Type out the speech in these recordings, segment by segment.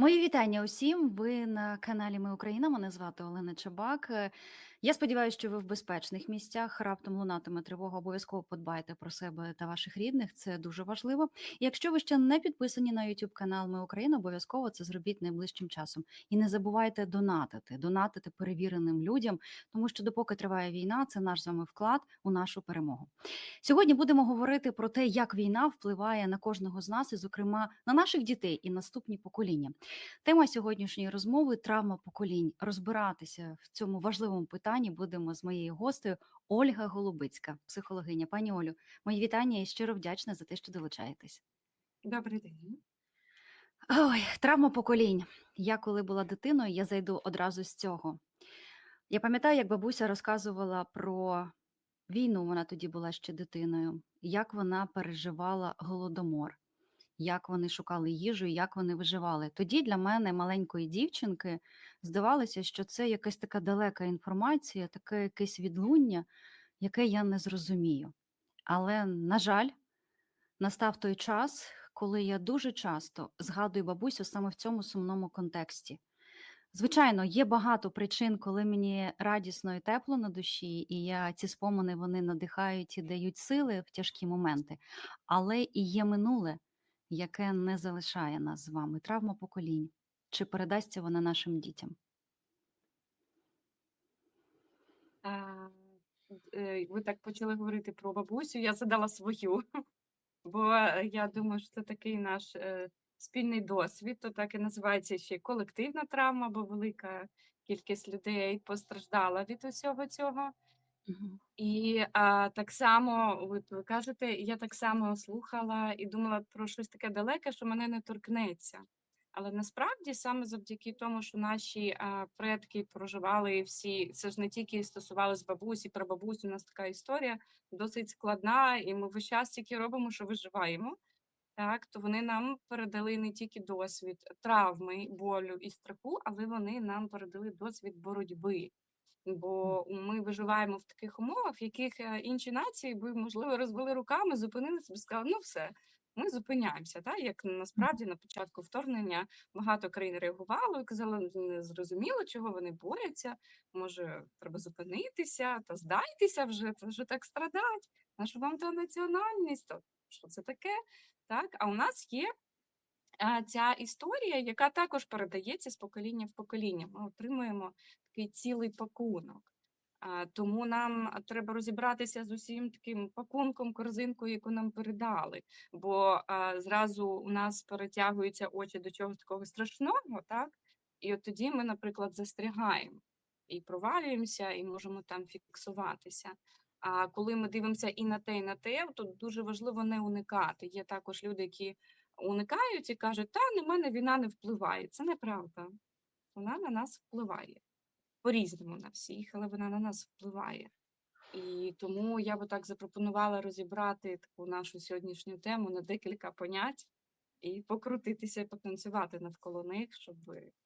Мої вітання усім. Ви на каналі Ми Україна. Мене звати Олена Чабак. Я сподіваюся, що ви в безпечних місцях. Раптом лунатиме тривога. Обов'язково подбайте про себе та ваших рідних. Це дуже важливо. Якщо ви ще не підписані на YouTube канал Ми Україна, обов'язково це зробіть найближчим часом. І не забувайте донатити, донатити перевіреним людям, тому що допоки триває війна, це наш з вами вклад у нашу перемогу. Сьогодні будемо говорити про те, як війна впливає на кожного з нас, і, зокрема, на наших дітей і наступні покоління. Тема сьогоднішньої розмови травма поколінь. Розбиратися в цьому важливому питанні будемо з моєю гостею Ольга Голубицька, психологиня. Пані Олю, мої вітання і щиро вдячна за те, що долучаєтесь. Добрий день. Ой, травма поколінь. Я коли була дитиною, я зайду одразу з цього. Я пам'ятаю, як бабуся розказувала про війну, вона тоді була ще дитиною, як вона переживала голодомор, як вони шукали їжу і як вони виживали. Тоді для мене, маленької дівчинки, здавалося, що це якась така далека інформація, таке якесь відлуння, яке я не зрозумію. Але, на жаль, настав той час, коли я дуже часто згадую бабусю саме в цьому сумному контексті. Звичайно, є багато причин, коли мені радісно і тепло на душі, і я ці спомини вони надихають і дають сили в тяжкі моменти, але і є минуле, яке не залишає нас з вами. Травма поколінь. Чи передасться вона нашим дітям? Е, Ви так почали говорити про бабусю, я задала свою, бо е, я думаю, що це такий наш е, спільний досвід, то так і називається ще колективна травма, бо велика кількість людей постраждала від усього цього. І а, так само, от ви кажете, я так само слухала і думала про щось таке далеке, що мене не торкнеться. Але насправді саме завдяки тому, що наші а, предки проживали всі, це ж не тільки стосувалось бабусі, про бабусю, у нас така історія досить складна, і ми весь час тільки робимо, що виживаємо. Так, то вони нам передали не тільки досвід травми, болю і страху, але вони нам передали досвід боротьби. Бо ми виживаємо в таких умовах, в яких е, інші нації би, можливо, розвели руками, зупинилися б і сказали, ну все, ми зупиняємося. Так? Як насправді на початку вторгнення багато країн реагувало і казали, не зрозуміло, чого вони борються, може, треба зупинитися та здайтеся вже, це вже так страдать. Наша вам та національність, то що це таке? Так? А у нас є ця історія, яка також передається з покоління в покоління. Ми отримуємо такий цілий пакунок. Тому нам треба розібратися з усім таким пакунком, корзинкою, яку нам передали. Бо зразу у нас перетягуються очі до чогось такого страшного, так? І от тоді ми, наприклад, застрягаємо і провалюємося, і можемо там фіксуватися. А коли ми дивимося і на те, і на те, то дуже важливо не уникати. Є також люди, які уникають і кажуть, та на мене війна не впливає. Це неправда. Вона на нас впливає. По-різному на всіх, але вона на нас впливає. І тому я би так запропонувала розібрати таку нашу сьогоднішню тему на декілька понять і покрутитися потанцювати навколо них, щоб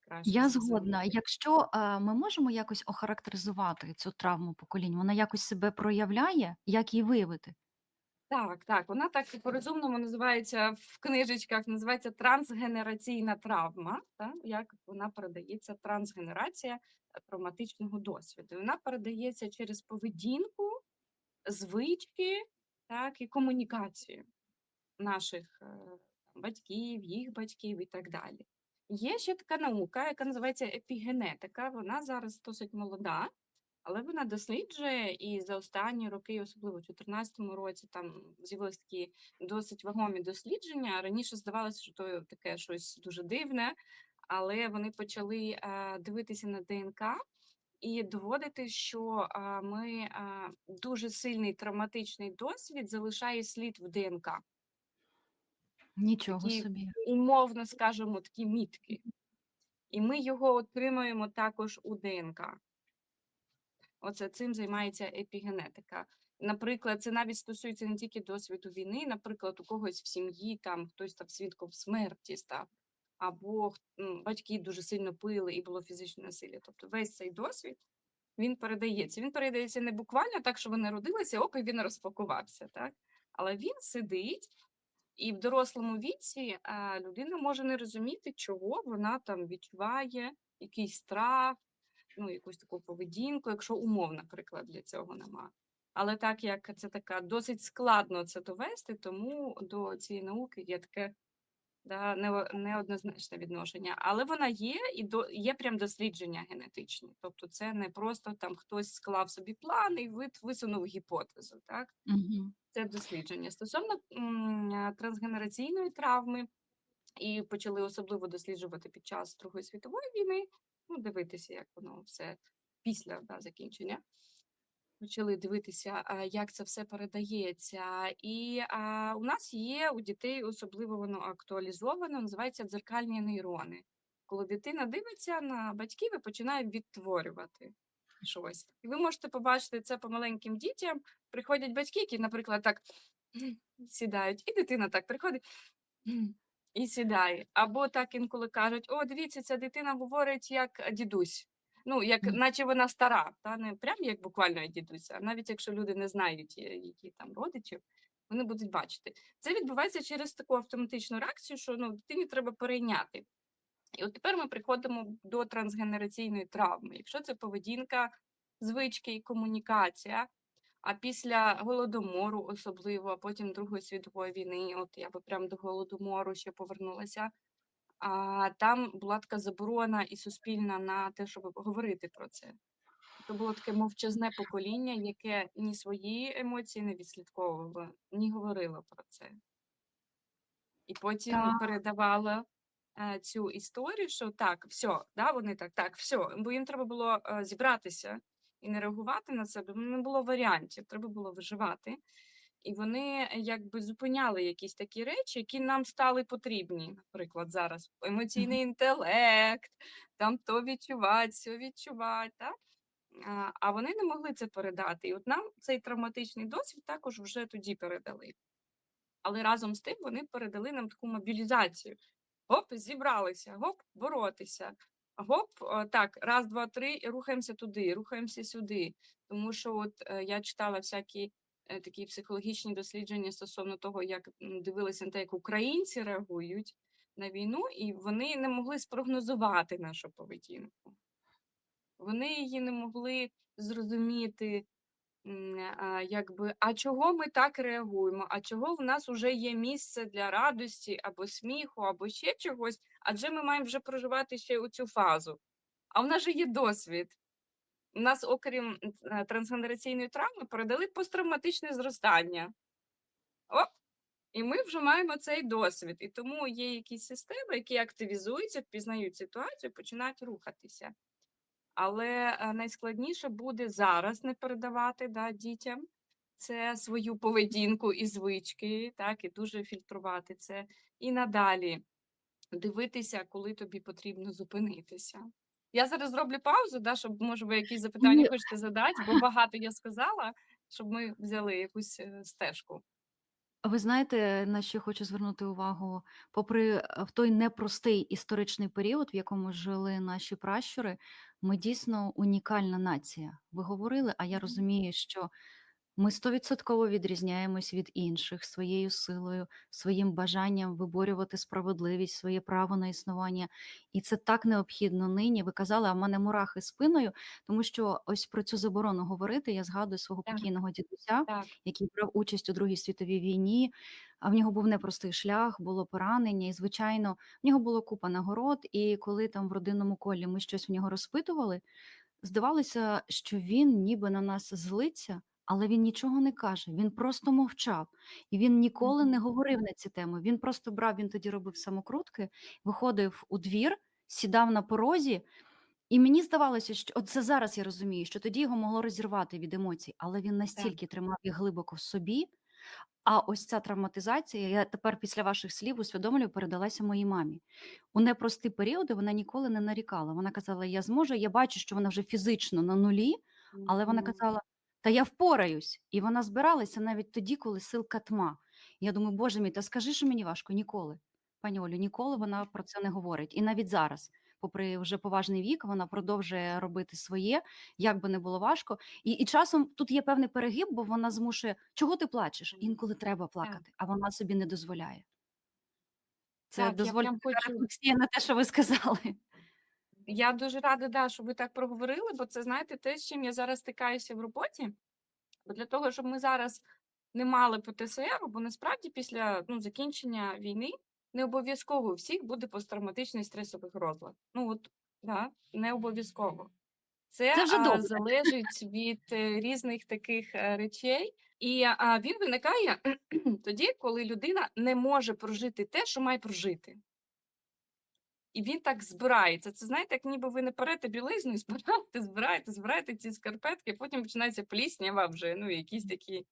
краще Я згодна. Якщо е, ми можемо якось охарактеризувати цю травму поколінь, вона якось себе проявляє, як її виявити? Так, так, вона так по-розумному називається в книжечках, називається трансгенераційна травма, так, як вона передається трансгенерація травматичного досвіду. Вона передається через поведінку, звички, так, і комунікацію наших е, батьків, їх батьків і так далі. Є ще така наука, яка називається епігенетика. Вона зараз досить молода, але вона досліджує і за останні роки, особливо в 2014 році, там з'явилися такі досить вагомі дослідження. Раніше здавалося, що то таке щось дуже дивне, але вони почали е, дивитися на ДНК і доводити, що е, ми е, дуже сильний травматичний досвід залишає слід в ДНК. Нічого Такі собі. умовно скажемо такі мітки. І ми його отримуємо також у ДНК. Оце цим займається епігенетика. Наприклад, це навіть стосується не тільки досвіду війни, наприклад, у когось в сім'ї там хтось став свідком смерті став, або батьки дуже сильно пили і було фізичне насилля. Тобто весь цей досвід він передається. Він передається не буквально так, що вони родилися, око і він розпакувався, так? Але він сидить І в дорослому віці, а, людина може не розуміти, чого вона там відчуває, якийсь страх, ну, якусь таку поведінку, якщо умов, наприклад, для цього нема. Але так як це така досить складно це довести, тому до цієї науки є таке да, неоднозначне відношення. Але вона є, і до, є прям дослідження генетичні. Тобто це не просто там хтось склав собі план і вит- висунув гіпотезу. Так? Мгм. Це дослідження. Стосовно м, трансгенераційної травми, і почали особливо досліджувати під час Другої світової війни, ну, дивитися, як воно все після да, закінчення. Почали дивитися, як це все передається. І а, у нас є у дітей особливо воно актуалізовано, називається дзеркальні нейрони. Коли дитина дивиться на батьків і починає відтворювати щось. І ви можете побачити це по маленьким дітям. Приходять батьки, які, наприклад, так сідають, і дитина так приходить і сідає. Або так інколи кажуть: о, дивіться, ця дитина говорить як дідусь. Ну, як наче вона стара, та не прям як буквально як дідусь, а навіть якщо люди не знають, е, які там родичів, вони будуть бачити. Це відбувається через таку автоматичну реакцію, що ну, дитині треба перейняти. І от тепер ми приходимо до трансгенераційної травми. Якщо це поведінка, звички і комунікація, а після голодомору, особливо, а потім Другої світової війни, от я би прям до голодомору ще повернулася. А там була така заборона і суспільна на те, щоб говорити про це. То було таке мовчазне покоління, яке ні свої емоції не відслідковувало, ні говорило про це. І потім Так. передавала е, цю історію, що так, все, да, вони так, так, все. Бо їм треба було е, зібратися і не реагувати на це, бо не було варіантів, треба було виживати. І вони е, якби зупиняли якісь такі речі, які нам стали потрібні, наприклад, зараз емоційний інтелект, там то відчувати, все відчувати. Так? А, а вони не могли це передати. І от нам цей травматичний досвід також вже тоді передали. Але разом з тим вони передали нам таку мобілізацію. Гоп, зібралися, гоп, боротися. Гоп, так, раз, два, три, і рухаємося туди, рухаємося сюди. Тому що от е, я читала всякі е, такі психологічні дослідження стосовно того, як дивилися на те, як українці реагують на війну, і вони не могли спрогнозувати нашу поведінку. Вони її не могли зрозуміти, якби, а чого ми так реагуємо? А чого в нас вже є місце для радості або сміху, або ще чогось? Адже ми маємо вже проживати ще оцю фазу. А в нас же є досвід. У нас, окрім е, трансгенераційної травми, передали посттравматичне зростання. Оп! І ми вже маємо цей досвід. І тому є якісь системи, які активізуються, впізнають ситуацію, починають рухатися. Але е, найскладніше буде зараз не передавати да, дітям це свою поведінку і звички, так, і дуже фільтрувати це. І надалі дивитися, коли тобі потрібно зупинитися. Я зараз зроблю паузу, да, щоб може ви якісь запитання Ні. хочете задати, бо багато я сказала, щоб ми взяли якусь е, стежку. Ви знаєте, на що хочу звернути увагу? Попри е, в той непростий історичний період, в якому жили наші пращури, ми дійсно унікальна нація. Ви говорили, а я розумію, що ми стовідсотково відрізняємось від інших своєю силою, своїм бажанням виборювати справедливість, своє право на існування. І це так необхідно нині. Ви казали, а в мене мурахи спиною, тому що ось про цю заборону говорити я згадую свого Так. покійного дідуся, Так. який брав участь у Другій світовій війні. А в нього був непростий шлях, було поранення, і звичайно, в нього було купа нагород. І коли там в родинному колі ми щось в нього розпитували, здавалося, що він ніби на нас злиться, але він нічого не каже. Він просто мовчав, і він ніколи не говорив на ці теми. Він просто брав, він тоді робив самокрутки, виходив у двір, сідав на порозі. І мені здавалося, що от це зараз я розумію, що тоді його могло розірвати від емоцій, але він настільки тримав їх глибоко в собі. А ось ця травматизація, я тепер після ваших слів усвідомлюю, передалася моїй мамі. У непрості періоди вона ніколи не нарікала. Вона казала: Я зможу, я бачу, що вона вже фізично на нулі, але вона казала: Та я впораюсь. І вона збиралася навіть тоді, коли силка тьма. Я думаю, Боже мій, та скажи, що мені важко ніколи. пані Олю, ніколи вона про це не говорить. І навіть зараз, попри вже поважний вік, вона продовжує робити своє, як би не було важко. І, і часом тут є певний перегиб, бо вона змушує, чого ти плачеш? Інколи треба плакати, а вона собі не дозволяє. Це така хочу на те, що ви сказали. Я дуже рада, да, що ви так проговорили, бо це, знаєте, те, з чим я зараз стикаюся в роботі. Бо для того, щоб ми зараз не мали ПТСР, бо насправді після ну, закінчення війни не обов'язково у всіх буде посттравматичний стресовий розлад. Ну от да, не обов'язково. Це, Це вже а, добре. залежить від е, різних таких е, речей, і а, він виникає тоді, коли людина не може прожити те, що має прожити. І він так збирається. Це знаєте, як ніби ви не перете білизну і збираєте, збираєте, збираєте ці скарпетки, потім починається пліснява вже, ну, якісь такі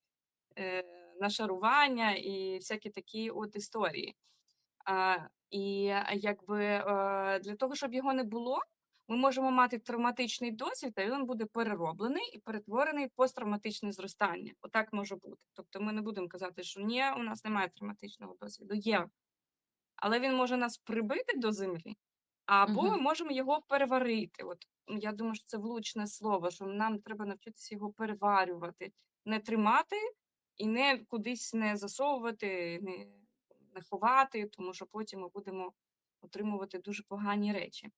е, нашарування і всякі такі от історії. А, і якби е, для того, щоб його не було, ми можемо мати травматичний досвід, а він буде перероблений і перетворений в посттравматичне зростання. Отак може бути. Тобто ми не будемо казати, що ні, у нас немає травматичного досвіду. Є. Але він може нас прибити до землі, або ми можемо його переварити. От я думаю, що це влучне слово, що нам треба навчитися його переварювати, не тримати і не кудись не засовувати, не, не ховати, тому що потім ми будемо отримувати дуже погані речі.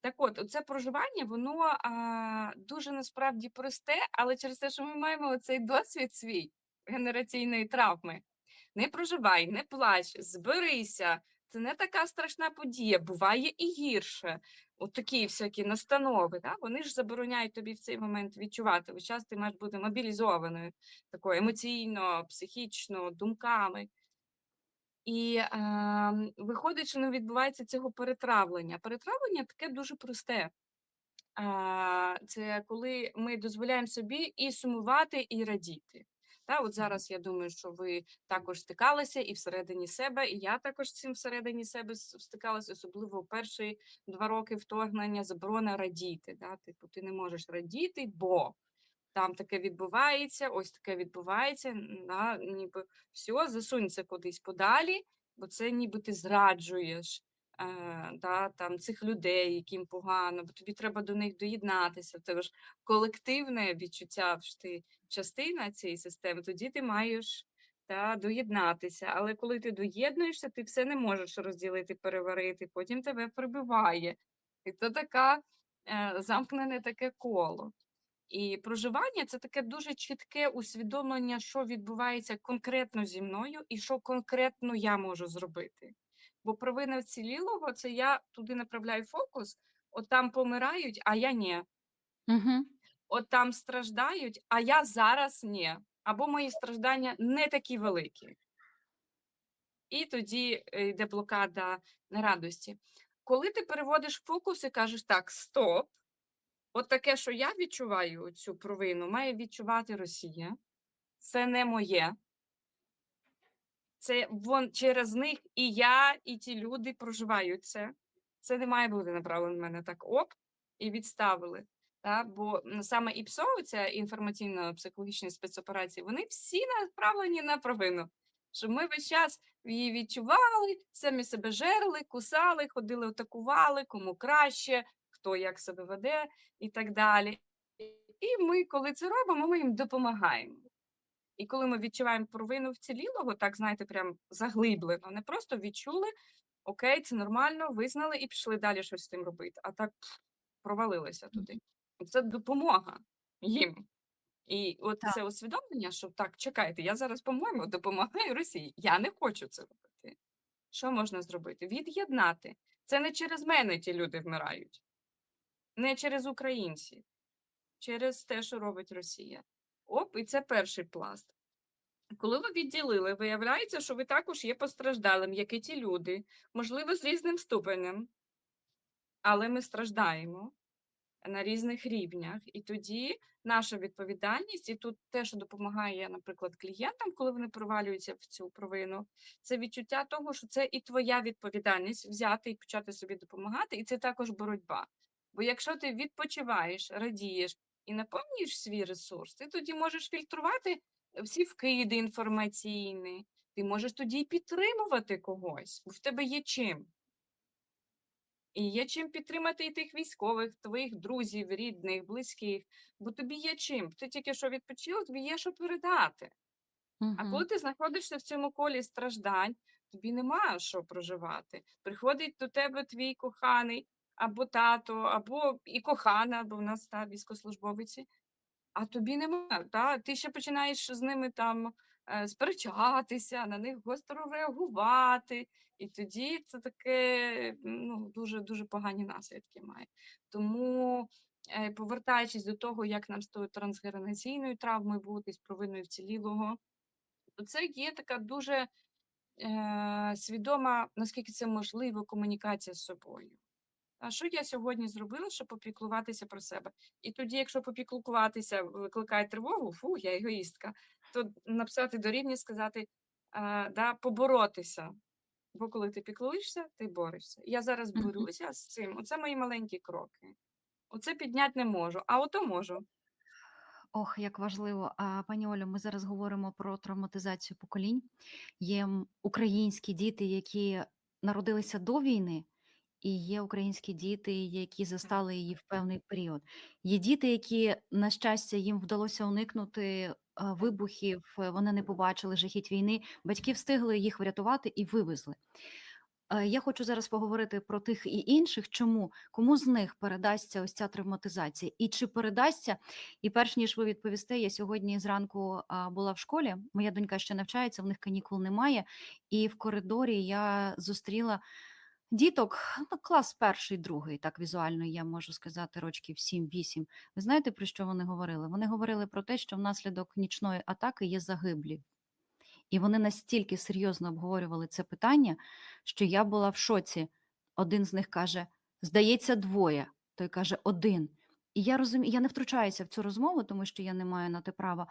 Так от, це проживання, воно а, дуже насправді просте, але через те, що ми маємо цей досвід свій генераційної травми. Не проживай, не плач, зберися. Це не така страшна подія, буває і гірше. От такі всякі настанови, да? вони ж забороняють тобі в цей момент відчувати. Весь час ти маєш бути мобілізованою такою емоційно, психічно, думками. І е, виходить, що не відбувається цього перетравлення. Перетравлення таке дуже просте. А, це коли ми дозволяємо собі і сумувати, і радіти. Та, от зараз я думаю, що ви також стикалися і всередині себе, і я також цим всередині себе стикалася, особливо в перші два роки вторгнення, заборона радіти. Да? Типу, ти не можеш радіти, бо там таке відбувається, ось таке відбувається, да, ніби все, засунь це кудись подалі, бо це ніби ти зраджуєш да, там, цих людей, яким погано, бо тобі треба до них доєднатися. В ж колективне відчуття, що ти частина цієї системи, тоді ти маєш та, доєднатися. Але коли ти доєднуєшся, ти все не можеш розділити, переварити, потім тебе прибиває. І це така е, замкнене таке коло. І проживання це таке дуже чітке усвідомлення, що відбувається конкретно зі мною і що конкретно я можу зробити. Бо провина вцілілого це я туди направляю фокус, от там помирають, а я ні. Угу. От там страждають, а я зараз ні. Або мої страждання не такі великі. І тоді е, йде блокада на радості. Коли ти переводиш фокус і кажеш так, стоп, от таке, що я відчуваю цю провину, має відчувати Росія. Це не моє. Це вон через них і я, і ті люди проживають це. Це не має бути направлено на мене так оп, і відставили. Та? Бо саме ІПСО, ця інформаційно-психологічні спецоперації, вони всі направлені на провину. Що ми весь час її відчували, самі себе жерли, кусали, ходили, атакували, кому краще, хто як себе веде і так далі. І ми, коли це робимо, ми їм допомагаємо. І коли ми відчуваємо провину вцілілого, так знаєте, прям заглиблено, не просто відчули, окей, це нормально, визнали і пішли далі щось з тим робити. А так пф, провалилися туди. Це допомога їм. І от Так. це усвідомлення, що так, чекайте, я зараз, по-моєму, допомагаю Росії. Я не хочу це робити. Що можна зробити? Від'єднати. Це не через мене ті люди вмирають, не через українців, через те, що робить Росія. І це перший пласт. Коли ви відділили, виявляється, що ви також є постраждалим, як і ті люди, можливо, з різним ступенем, але ми страждаємо на різних рівнях. І тоді наша відповідальність, і тут те, що допомагає, наприклад, клієнтам, коли вони провалюються в цю провину, це відчуття того, що це і твоя відповідальність взяти і почати собі допомагати, і це також боротьба. Бо якщо ти відпочиваєш, радієш і наповнюєш свій ресурс, ти тоді можеш фільтрувати всі вкиди інформаційні, Ти можеш тоді й підтримувати когось, бо в тебе є чим. І є чим підтримати і тих військових, твоїх друзів, рідних, близьких, бо тобі є чим. Ти тільки що відпочила, тобі є що передати. А коли ти знаходишся в цьому колі страждань, тобі нема що проживати. Приходить до тебе твій коханий або тато, або і кохана, бо в нас та військовослужбовиці, а тобі нема. Та? Ти ще починаєш з ними там е, сперечатися, на них гостро реагувати. І тоді це таке ну, дуже дуже погані наслідки має. Тому, е, повертаючись до того, як нам з тою трансгенераційною травмою бути, з провиною вцілілого, то це є така дуже е, свідома, наскільки це можливо, комунікація з собою. А що я сьогодні зробила, щоб попіклуватися про себе? І тоді, якщо попіклуватися викликає тривогу, фу, я егоїстка, то написати до рівня, сказати, е, да, поборотися. Бо коли ти піклуєшся, ти борешся. Я зараз борюся з цим. Оце мої маленькі кроки. Оце підняти не можу, а ото можу. Ох, як важливо. А, пані Олю, ми зараз говоримо про травматизацію поколінь. Є українські діти, які народилися до війни, і є українські діти, які застали її в певний період. Є діти, які, на щастя, їм вдалося уникнути вибухів, вони не побачили жахіть війни. Батьки встигли їх врятувати і вивезли. Я хочу зараз поговорити про тих і інших. Чому кому з них передасться ось ця травматизація, і чи передасться? І перш ніж ви відповісте, я сьогодні зранку була в школі. Моя донька ще навчається, в них канікул немає. І в коридорі я зустріла діток, ну, клас перший, другий, так візуально я можу сказати, рочків 7-8. Ви знаєте, про що вони говорили? Вони говорили про те, що внаслідок нічної атаки є загиблі. І вони настільки серйозно обговорювали це питання, що я була в шоці. Один з них каже: здається, двоє. Той каже один. І я розумію, я не втручаюся в цю розмову, тому що я не маю на те права.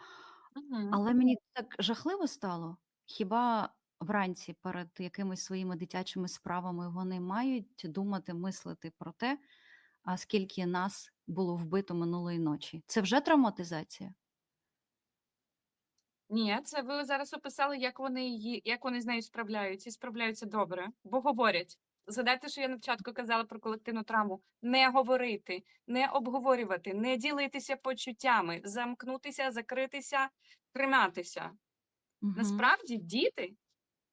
Угу. Але мені так жахливо стало. Хіба вранці перед якимись своїми дитячими справами вони мають думати, мислити про те, а скільки нас було вбито минулої ночі? Це вже травматизація? Ні, це ви зараз описали, як вони її, як вони з нею справляються, і справляються добре, бо говорять. Згадайте, що я на початку казала про колективну травму: не говорити, не обговорювати, не ділитися почуттями, замкнутися, закритися, триматися. Угу. Насправді діти,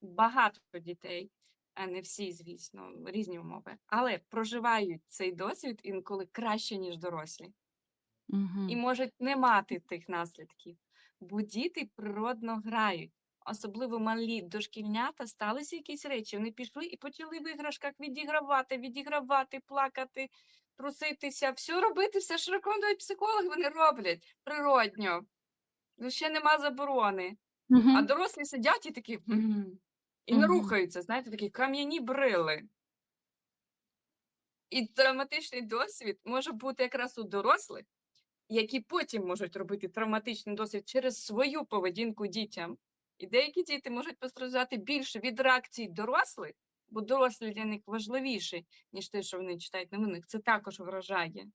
багато дітей, а не всі, звісно, різні умови, але проживають цей досвід інколи краще, ніж дорослі Угу. і можуть не мати тих наслідків, бо діти природно грають. Особливо малі дошкільнята сталися якісь речі. Вони пішли і почали в іграшках відігравати, відігравати, плакати, труситися, все робити, все, що рекомендують психологи, вони роблять природньо. Ну, ще нема заборони. А Угу. дорослі сидять і такі і не Мгм. рухаються, знаєте, такі кам'яні брили. І травматичний досвід може бути якраз у дорослих, які потім можуть робити травматичний досвід через свою поведінку дітям. І деякі діти можуть постраждати більше від реакцій дорослих, бо дорослі для них важливіші, ніж те, що вони читають новини. Це також вражає.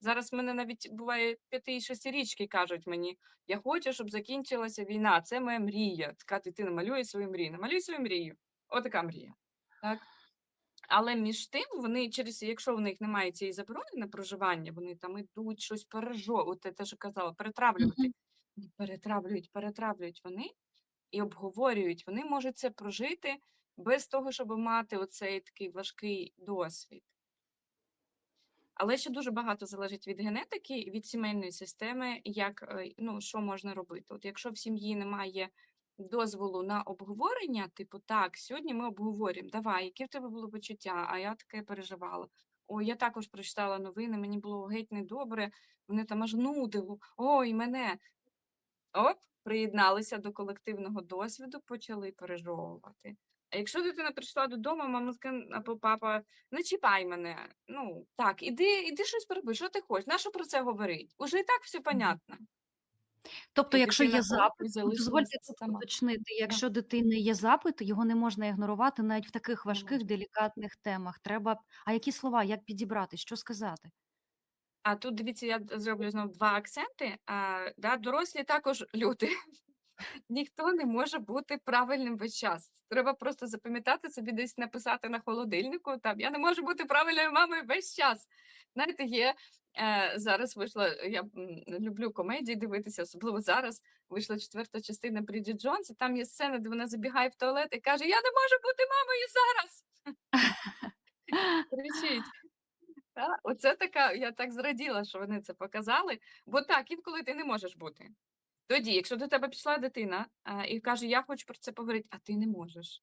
Зараз в мене навіть буває п'яти і шестирічки кажуть мені: я хочу, щоб закінчилася війна. Це моя мрія. Така дитина малює свою мрію. Намалюй свою мрію. Отака мрія. Так? Але між тим вони через, якщо в них немає цієї заборони на проживання, вони там ідуть щось пережовувати, те, що казала, перетравлювати. Мгм. Вони Перетравлюють, перетравлюють вони і обговорюють. Вони можуть це прожити без того, щоб мати оцей такий важкий досвід. Але ще дуже багато залежить від генетики, від сімейної системи, як е, ну, що можна робити. От якщо в сім'ї немає дозволу на обговорення, типу, так, сьогодні ми обговорюємо, давай, які в тебе були почуття, а я таке переживала. О, я також прочитала новини, мені було геть недобре, мене там аж нудило. Ой, мене. Оп, приєдналися до колективного досвіду, почали пережовувати. А якщо дитина прийшла додому, мама скаже, або папа, не чіпай мене. Ну так, іди, іди щось переби, що ти хочеш? Нащо про це говорить? Уже і так все понятно. Тобто, І якщо дитина є запит, ну, дозвольте сама. уточнити, якщо дитини є запит, його не можна ігнорувати навіть в таких важких, делікатних темах. Треба. А які слова, як підібрати, що сказати? А тут дивіться, я зроблю знову два акценти. А, да, дорослі також люди. Ніхто не може бути правильним весь час. Треба просто запам'ятати собі, десь написати на холодильнику там: "Я не можу бути правильною мамою весь час". Знаєте, є, е, зараз вийшла, я, люблю комедії дивитися, особливо зараз вийшла 4 частина "Бріджит Джонс", і там є сцена, де вона забігає в туалет і каже: "Я не можу бути мамою зараз!" Кричить. Оце така я так зраділа, що вони це показали, бо так, інколи ти не можеш бути. Тоді, якщо до тебе пішла дитина, а, і каже: "Я хочу про це поговорити", а ти не можеш.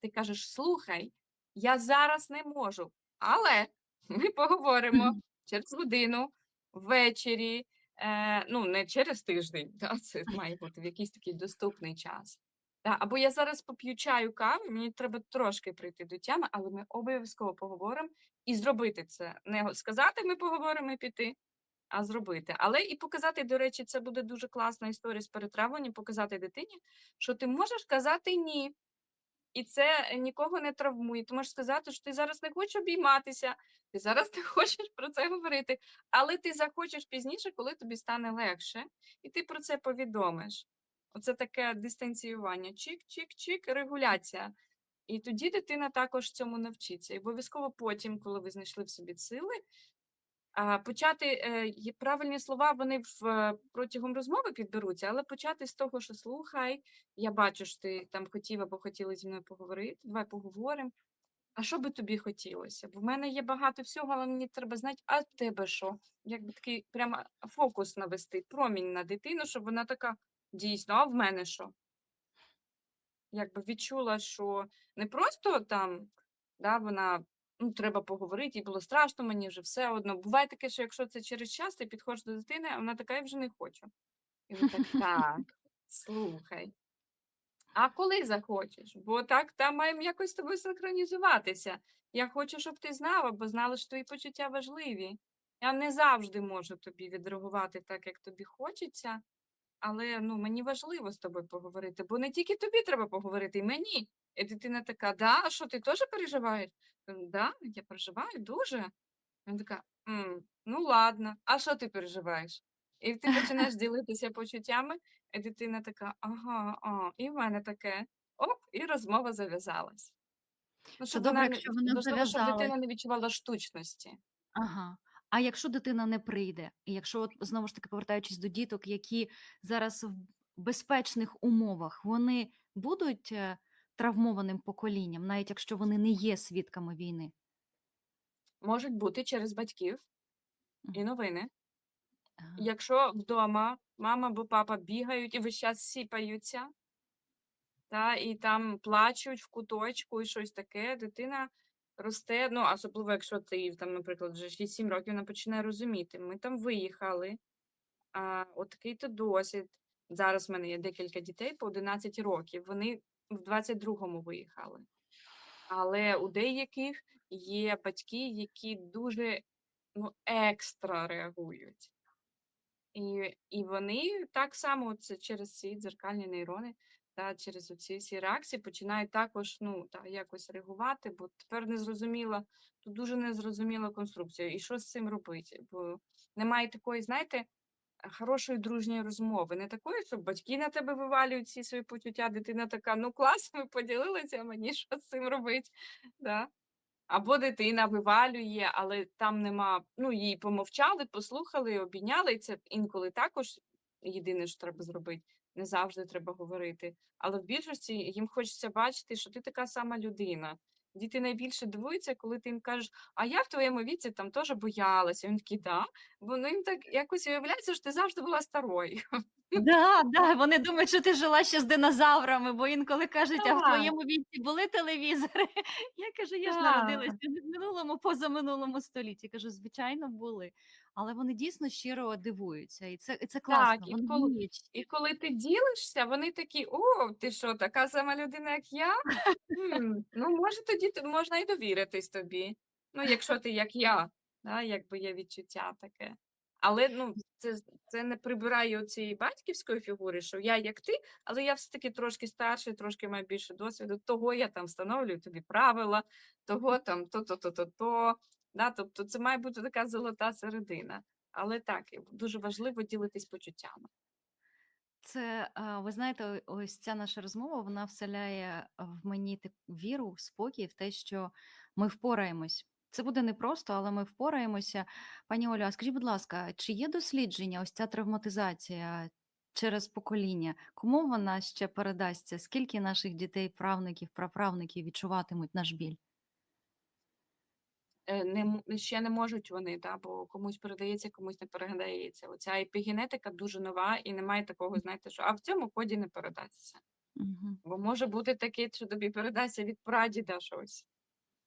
Ти кажеш: "Слухай, я зараз не можу, але ми поговоримо через годину, ввечері". Е, ну, не через тиждень, да, це має бути в якийсь такий доступний час. Та, або я зараз поп'ю чаю, кави, мені треба трошки прийти до тями, але ми обов'язково поговоримо і зробити це. Не сказати: "Ми поговоримо" і піти, а зробити. Але і показати, до речі, це буде дуже класна історія з перетравленням, показати дитині, що ти можеш казати "ні". І це нікого не травмує. Ти можеш сказати, що ти зараз не хочеш обійматися, ти зараз не хочеш про це говорити, але ти захочеш пізніше, коли тобі стане легше, і ти про це повідомиш. Оце таке дистанціювання. Чик-чик-чик, регуляція. І тоді дитина також цьому навчиться. І обов'язково потім, коли ви знайшли в собі сили, почати, е, правильні слова, вони в е, протягом розмови підберуться, але почати з того, що слухай, я бачу, що ти там хотів або хотіла зі мною поговорити, давай поговоримо. А що би тобі хотілося? Бо в мене є багато всього, але мені треба знати, а в тебе що? Якби такий прямо фокус навести, промінь на дитину, щоб вона така дійсно, а в мене що? Якби відчула, що не просто там, да, вона, ну, треба поговорити, їй було страшно, мені вже все одно. Буває таке, що якщо це через час, ти підходиш до дитини, а вона така: "Я вже не хочу". І ви так: "Так, слухай, а коли захочеш? Бо так там маємо якось з тобою синхронізуватися. Я хочу, щоб ти знала, бо знала, що твої почуття важливі. Я не завжди можу тобі відреагувати так, як тобі хочеться, але, ну, мені важливо з тобою поговорити, бо не тільки тобі треба поговорити, і мені". І дитина така: "Да, а що ти теж переживаєш?" "Да, я переживаю дуже". Вона така: "М, ну ладно, а що ти переживаєш?" І ти починаєш ділитися почуттями, і дитина така: "Ага, а, і в мене таке". Оп, і розмова зав'язалась. Ну, Це щоб добре, вона не якщо вона важливо, щоб дитина не відчувала штучності. Ага. А якщо дитина не прийде? І якщо от знову ж таки повертаючись до діток, які зараз в безпечних умовах, вони будуть, е, травмованим поколінням, навіть якщо вони не є свідками війни? Можуть бути через батьків і новини. Ага. Якщо вдома мама або папа бігають і весь час сіпаються та, і там плачуть в куточку і щось таке, дитина росте, ну, особливо якщо їй там, наприклад, вже 6-7 років, вона починає розуміти: ми там виїхали, а, от такий-то досвід. Зараз в мене є декілька дітей по 11 років, вони в 22-му виїхали. Але у деяких є батьки, які дуже, ну, екстра реагують. І і вони так само це через ці дзеркальні нейрони, та через оці всі реакції починають також, ну, та, якось реагувати, бо тепер незрозуміла, тут дуже незрозуміла конструкція. І що з цим робити? Бо немає такої, знаєте, хорошої дружньої розмови. Не такої, щоб батьки на тебе вивалюють всі свої почуття, дитина така: "Ну, клас, ми поділилися, мені що з цим робить?" Да? Або дитина вивалює, але там нема ну, їй помовчали, послухали, обійняли, і це інколи також єдине, що треба зробити. Не завжди треба говорити. Але в більшості їм хочеться бачити, що ти така сама людина. Діти найбільше дивуються, коли ти їм кажеш: "А я в твоєму віці там теж боялася". Він такий: "Да?" Ну їм так якось уявляється, що ти завжди була старою. Да, да, вони думають, що ти жила ще з динозаврами, бо інколи кажуть: "А в Так, твоєму віці були телевізори?" Я кажу: "Я ж так. народилася в минулому, позаминулому столітті." Кажу: "Звичайно, були." Але вони дійсно щиро дивуються, і це і це Так, класно. і Вони коли вміють і коли ти ділишся, вони такі: "О, ти що, така сама людина, як я? М, ну, може, тоді можна і довіритись тобі. Ну, якщо ти як я". Да, якби є відчуття таке. Але, ну, це це не прибирає оцієї батьківської фігури, що я як ти, але я все-таки трошки старший, трошки маю більше досвіду, того я там встановлюю тобі правила, того там то-то, то-то, то. Да, тобто це має бути така золота середина. Але так, дуже важливо ділитись почуттями. Це, ви знаєте, ось ця наша розмова, вона вселяє в мені віру, спокій в те, що ми впораємось. Це буде непросто, але ми впораємося. Пані Олю, а скажіть, будь ласка, чи є дослідження, ось ця травматизація через покоління, кому вона ще передасться? Скільки наших дітей, правнуків, праправнуків відчуватимуть наш біль? Е, не ще не можуть вони, да, бо комусь передається, комусь не передається. Оця епігенетика дуже нова і немає такого, знаєте, що а в цьому коді не передасться. Мгм. Бо може бути таке, що тобі передасться від прадіда щось.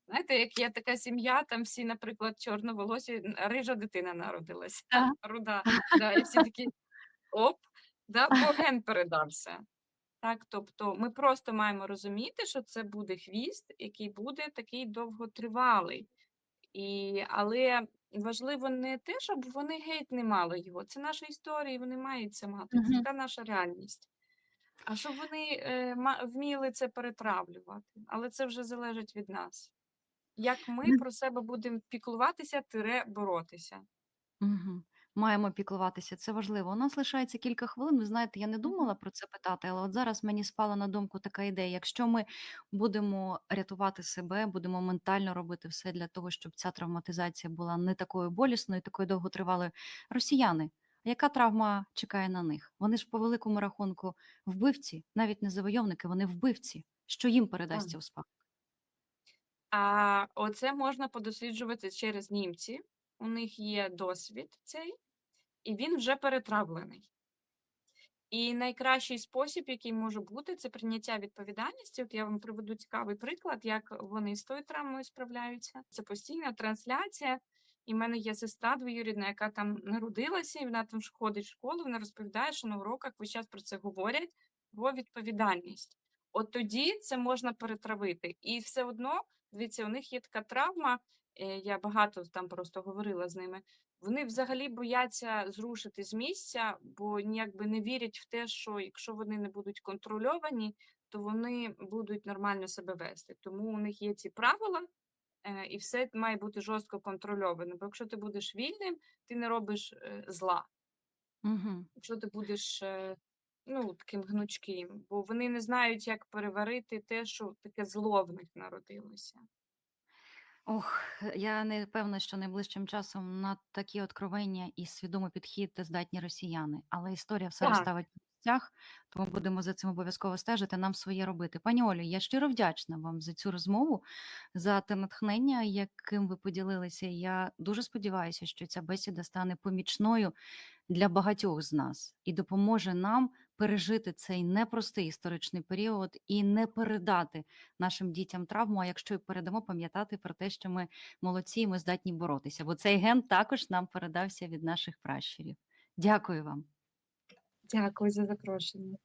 Знаєте, як є така сім'я, там всі, наприклад, чорноволосі, рижа дитина народилась, Так. руда, да, і всі такі оп, да, бо ген передався. Так, тобто ми просто маємо розуміти, що це буде хвіст, який буде такий довготривалий. І, але важливо не те, щоб вони геть не мали його. Це наша історія, і вони мають це мати. Це така наша реальність. А щоб вони е, вміли це перетравлювати. Але це вже залежить від нас. Як ми про себе будемо піклуватися, тире боротися. Мгм. Маємо піклуватися, це важливо. У нас лишається кілька хвилин. Ви знаєте, я не думала про це питати, але от зараз мені спала на думку така ідея. Якщо ми будемо рятувати себе, будемо ментально робити все для того, щоб ця травматизація була не такою болісною, такою довготривалою. Росіяни, яка травма чекає на них? Вони ж по великому рахунку вбивці, навіть не завойовники, вони вбивці. Що їм передасться у спадок? А оце можна подосліджувати через німці. У них є досвід цей, і він вже перетравлений. І найкращий спосіб, який може бути, це прийняття відповідальності. От я вам приведу цікавий приклад, як вони з тою травмою справляються. Це постійна трансляція. І в мене є сестра двоюрідна, яка там народилася, і вона там ходить в школу. Вона розповідає, що на уроках весь час про це говорять про відповідальність. От тоді це можна перетравити. І все одно, дивіться, у них є така травма. е, Я багато там просто говорила з ними. Вони взагалі бояться зрушити з місця, бо ніякби не вірять в те, що якщо вони не будуть контрольовані, то вони будуть нормально себе вести. Тому у них є ці правила, е, і все має бути жорстко контрольовано. Бо якщо ти будеш вільним, ти не робиш е, зла. Угу. Якщо ти будеш ну, таким гнучким, бо вони не знають, як переварити те, що таке зло в них народилося. Ох, я не певна, що найближчим часом на такі откровення і свідомий підхід здатні росіяни. Але історія все розставить місцях, тому будемо за цим обов'язково стежити, нам своє робити. Пані Олю, я щиро вдячна вам за цю розмову, за те натхнення, яким ви поділилися. Я дуже сподіваюся, що ця бесіда стане помічною для багатьох з нас і допоможе нам пережити цей непростий історичний період і не передати нашим дітям травму. А якщо і передамо, пам'ятати про те, що ми молодці, і ми здатні боротися, бо цей ген також нам передався від наших пращурів. Дякую вам. Дякую за запрошення.